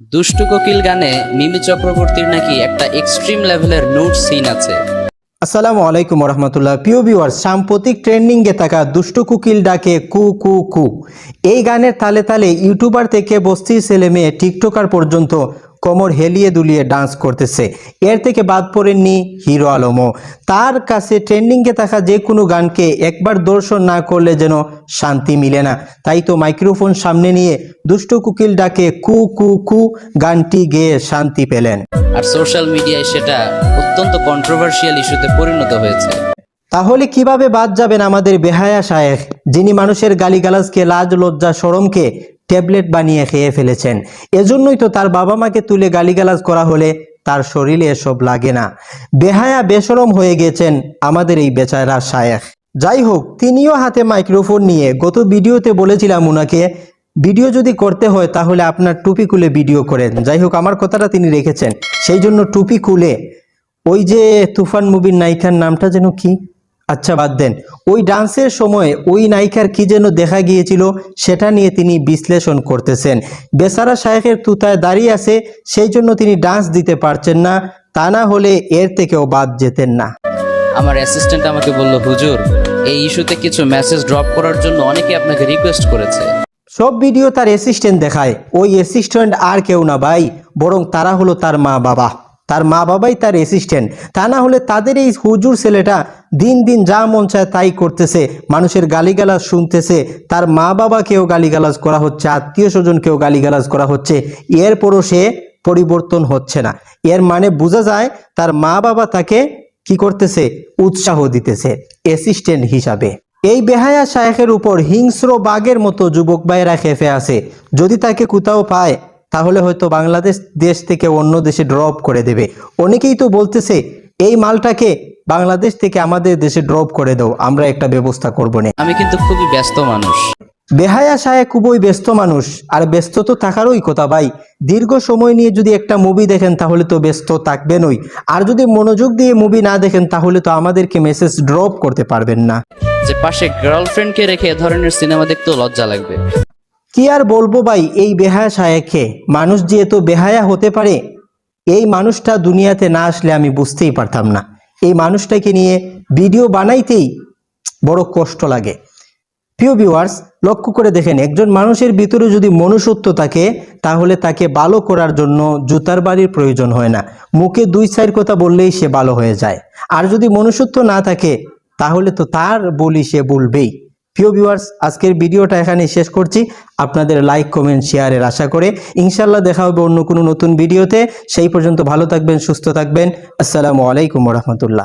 দুষ্টু কোকিল গানে মিমি চক্রবর্তীর নাকি একটা এক্সট্রিম লেভেলের নোট সিন আছে। আসসালামু আলাইকুম রহমতুল্লাহ প্রিয় ভিউয়ার সাম্প্রতিক ট্রেন্ডিংয়ে থাকা দুষ্টু কুকিল ডাকে কু কু কু। এই গানের তালে তালে ইউটিউবার থেকে বস্তির ছেলে মেয়ে টিকটকার পর্যন্ত কোমর হেলিয়ে দুলিয়ে ডান্স করতেছে। এর থেকে বাদ পড়েননি হিরো আলমও। তার কাছে ট্রেন্ডিংয়ে থাকা যে কোনো গানকে একবার দর্শন না করলে যেন শান্তি মিলে না। তাই তো মাইক্রোফোন সামনে নিয়ে দুষ্টু কুকিল ডাকে কু কু কু গানটি গেয়ে শান্তি পেলেন। আর সোশ্যাল মিডিয়ায় সেটা অত্যন্ত কন্ট্রোভার্সিয়াল ইস্যুতে পরিণত হয়েছে। তাহলে কীভাবে বাদ যাবেন আমাদের বেহায়া শায়েখ, যিনি মানুষের গালিগালাজকে, লাজ, লজ্জা, সরমকে ট্যাবলেট বানিয়ে খেয়ে ফেলেছেন? এজন্যই তো তার বাবা মাকে তুলে গালিগালাজ করা হলে তার শরীরে এসব লাগে না। বেহায়া বেসরম হয়ে গেছেন আমাদের এই বেচারা শায়েখ। যাই হোক, তিনিও হাতে মাইক্রোফোন নিয়ে গত ভিডিওতে বলেছিলাম উনাকে ভিডিও যদি করতে হয়, তাহলে আপনার টুপি খুলে ভিডিও করেন। যাই হোক, আমার কথাটা তিনি রেখেছেন। সেই জন্য টুপি খুলে ওই যে তুফান মুভির নায়িকার নামটা যেন কি? আচ্ছা বাদ দেন। ওই ডান্সের সময় ওই নায়িকার কি যেন দেখা গিয়েছিল, সেটা নিয়ে তিনি বিশ্লেষণ করতেছেন। বেসারা শায়েখের তুতায় দাঁড়িয়ে আছে, সেই জন্য তিনি ডান্স দিতে পারছেন না। তা না হলে এর থেকেও বাদ যেতেন না। আমার অ্যাসিস্ট্যান্ট আমাকে বলল, হুজুর, এই ইস্যুতে কিছু মেসেজ ড্রপ করার জন্য অনেকে আপনাকে রিকোয়েস্ট করেছে। সব ভিডিও তার অ্যাসিস্ট্যান্ট দেখায়। ওই অ্যাসিস্ট্যান্ট আর কেউ না ভাই, বরং তারা হলো তার মা বাবা। তার মা বাবাই তার অ্যাসিস্ট্যান্ট তা না হলে তাদের এই হুজুর ছেলেটা দিন দিন যা মন চায় তাই করতেছে, মানুষের গালিগালাজ শুনতেছে। তার মা বাবাকেও গালিগালাজ করা হচ্ছে, আত্মীয় স্বজনকেও গালিগালাজ করা হচ্ছে। এরপরও সে পরিবর্তন হচ্ছে না। এর মানে বোঝা যায় তার মা বাবা তাকে কি করতেছে? উৎসাহ দিতেছে অ্যাসিস্ট্যান্ট হিসাবে। এই বেহায়া শায়েখের উপর হিংস্র বাঘের মতো যুবক ভাইয়েরা খেপে আছে। যদি তাকে কোথাও পায় তাহলে হয়তো বাংলাদেশ দেশ থেকে অন্য দেশে ড্রপ করে দেবে। অনেকেই তো বলতেছে এই মালটাকে বাংলাদেশ থেকে আমাদের দেশে ড্রপ করে দাও আমরা একটা ব্যবস্থা করব না। আমি কিন্তু খুবই ব্যস্ত মানুষ। বেহায়া সাহেব খুবই ব্যস্ত মানুষ আর ব্যস্ত তো থাকারই কথা ভাই। দীর্ঘ সময় নিয়ে যদি একটা মুভি দেখেন তাহলে তো ব্যস্ত থাকবেনই। আর যদি মনোযোগ দিয়ে মুভি না দেখেন তাহলে তো আমাদেরকে মেসেজ ড্রপ করতে পারবেন না। যে পাশে গার্লফ্রেন্ডকে রেখে এ ধরনের সিনেমা দেখতেও লজ্জা লাগবে। কি আর বলব ভাই, এই বেহায়া সাহেবকে মানুষ যে এত বেহায়া হতে পারে? এই মানুষটা দুনিয়াতে না আসলে আমি বুঝতেই পারতাম না। এই মানুষটাকে নিয়ে ভিডিও বানাইতেই বড় কষ্ট লাগে। প্রিয় ভিউয়ার্স লক্ষ্য করে দেখেন, একজন মানুষের ভিতরে যদি মনুষ্যত্ব থাকে, তাহলে তাকে ভালো করার জন্য জুতার বাড়ির প্রয়োজন হয় না। মুখে দুই সাইড কথা বললেই সে ভালো হয়ে যায়। আর যদি মনুষ্যত্ব না থাকে তাহলে তো তার বলি সে বলবেই। প্রিয় ভিউয়ার্স আজকের ভিডিওটা এখানে শেষ করছি। আপনাদের লাইক কমেন্ট শেয়ারের আশা করে ইনশাল্লাহ দেখা হবে অন্য কোনো নতুন ভিডিওতে। সেই পর্যন্ত ভালো থাকবেন, সুস্থ থাকবেন। আসসালামু আলাইকুম রহমতুল্লাহ।